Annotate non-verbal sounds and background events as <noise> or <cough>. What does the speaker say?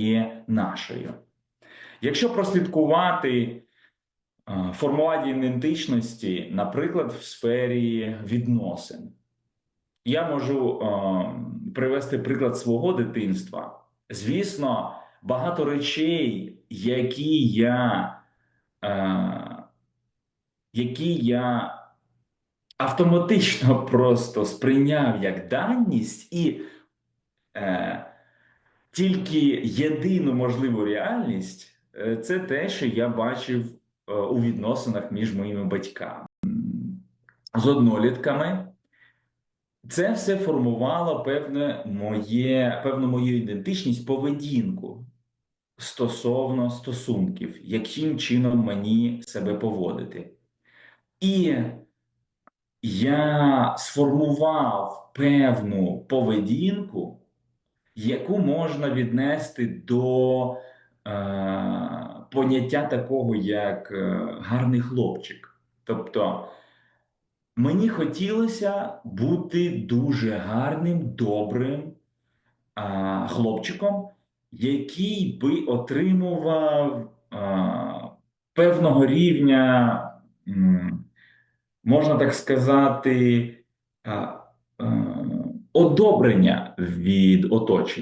є нашою. Якщо прослідкувати е, формування ідентичності, наприклад, в сфері відносин, я можу е, привести приклад свого дитинства. Звісно, багато речей, які я, е, які я автоматично <laughs> просто сприйняв як даність і е, тільки єдину можливу реальність е, це те, що я бачив е, у відносинах між моїми батьками з однолітками. Це все формувало певне моє, певну мою ідентичність, поведінку стосовно стосунків, яким чином мені себе поводити. І я сформував певну поведінку, яку можна віднести до е, поняття такого, як е, гарний хлопчик. Тобто мені хотілося бути дуже гарним, добрим а, хлопчиком, який би отримував а, певного рівня, можна так сказати, а, а, одобрення від оточення.